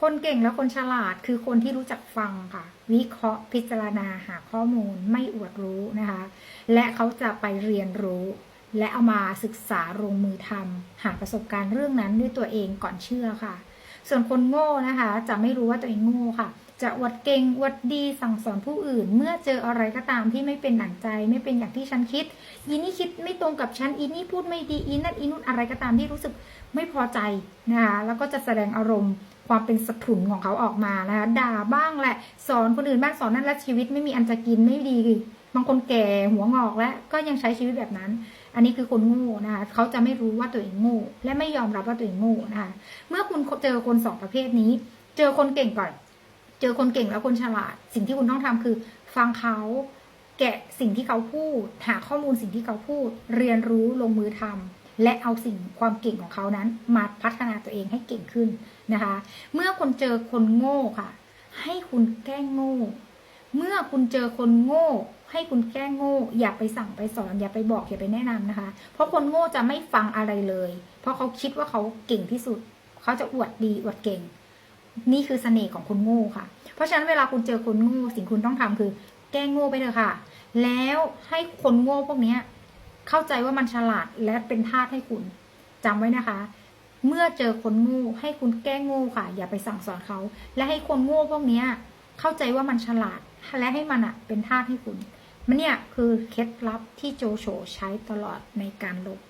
คนเก่งและคนฉลาดคือคนที่รู้จักฟังค่ะ วิเคราะห์พิจารณาหาข้อมูลไม่อวดรู้นะคะ และเขาจะไปเรียนรู้ และเอามาศึกษาลงมือทำหาประสบการณ์เรื่องนั้นด้วยตัวเองก่อนเชื่อค่ะ ส่วนคนโง่นะคะ จะไม่รู้ว่าตัวเองโง่ค่ะ จะอวดเก่งอวดดีสั่งสอนผู้อื่น เมื่อเจออะไรก็ตามที่ไม่เป็นหนังใจ ไม่เป็นอย่างที่ฉันคิดอีนี่คิดไม่ตรงกับฉันอีนี่พูดไม่ดีอีนั่นอีนู่นอะไรก็ตามที่รู้สึกไม่พอใจนะคะแล้วก็จะแสดงอารมณ์ความเป็นสถุนของเขาออกมานะคะด่าบ้างแหละสอนคนอื่นบ้างสอนนั่นและชีวิตไม่มีอันจะกินไม่ดีบางคนแก่หัวงอกแล้วก็ยังใช้ชีวิตแบบนั้น อันนี้คือคนโง่นะคะเขาจะไม่รู้ว่าตัวเองโง่และไม่ยอมรับว่าตัวเองโง่นะคะเมื่อคุณเจอคนสองประเภทนี้ เจอคนเก่งก่อน เจอคนเก่งแล้วคนฉลาด สิ่งที่คุณต้องทำคือ ฟังเขาแกะสิ่งที่เขาพูด หาข้อมูลสิ่งที่เขาพูด เรียนรู้ลงมือทำและเอาสิ่งความเก่งของเขานั้น มาพัฒนาตัวเองให้เก่งขึ้นนะคะ เมื่อคุณเจอคนโง่ค่ะ ให้คุณแกล้งโง่ เมื่อคุณเจอคนโง่ ให้คุณแกล้งโง่ อย่าไปสั่งไปสอน อย่าไปบอกอย่าไปแนะนำนะคะ เพราะคนโง่จะไม่ฟังอะไรเลย เพราะเขาคิดว่าเขาเก่งที่สุด เขาจะอวดดีอวดเก่ง นี่คือเสน่ห์ของคนโง่ค่ะ เพราะฉะนั้นเวลาคุณเจอคนโง่สิ่งคุณต้องทำคือ แก้งโง่ไปเถอะค่ะ แล้วให้คนโง่พวกเนี้ย เข้าใจว่ามันฉลาดและเป็นทาสให้คุณจำไว้นะคะ เมื่อเจอคนโง่ให้คุณแก้งโง่ค่ะ อย่าไปสั่งสอนเขา และให้คนโง่พวกเนี้ย เข้าใจว่ามันฉลาดและให้มันอะเป็นทาสให้คุณ มันเนี่ยคือเคล็ดลับที่โจโฉใช้ตลอดในการลบ